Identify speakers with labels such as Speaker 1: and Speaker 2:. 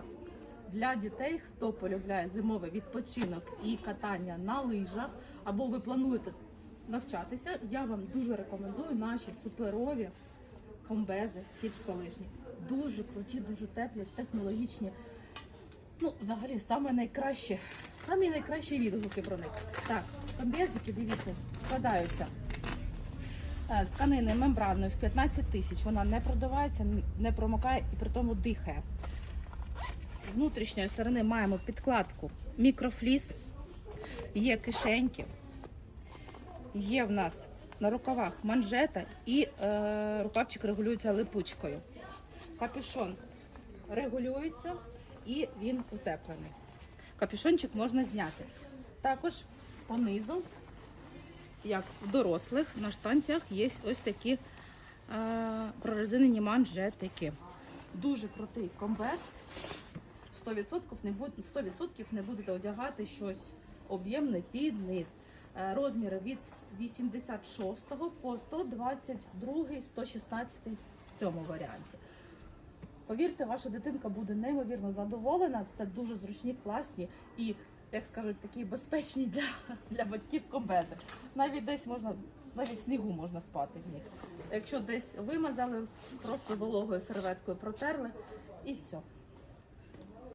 Speaker 1: Так, для дітей, хто полюбляє зимовий відпочинок і катання на лижах, або ви плануєте навчатися, я вам дуже рекомендую наші суперові комбези гірськолижні. Дуже круті, дуже теплі, технологічні. Ну, взагалі, саме найкраще, самі найкращі відгуки про них. Так, комбезики, дивіться, складаються е, з тканини мембранної в 15 тисяч. Вона не продувається, не промокає і при тому дихає. Внутрішньої сторони маємо підкладку мікрофліс, є кишеньки, є в нас на рукавах манжета і е, рукавчик регулюється липучкою. Капюшон регулюється і він утеплений. Капюшончик можна зняти. Також понизу, як в дорослих, на штанцях є ось такі е, прорезинені манжетики. Дуже крутий комбез. 100% не, буд- 100% не будете одягати щось об'ємне під низ. Е, Розміри від 86 по 122, 116 в цьому варіанті. Повірте, ваша дитинка буде неймовірно задоволена. Це дуже зручні, класні і, як скажуть, такі безпечні для, для батьків комбези. Навіть десь можна, навіть снігу можна спати в них. Якщо десь вимазали, просто вологою серветкою протерли і все.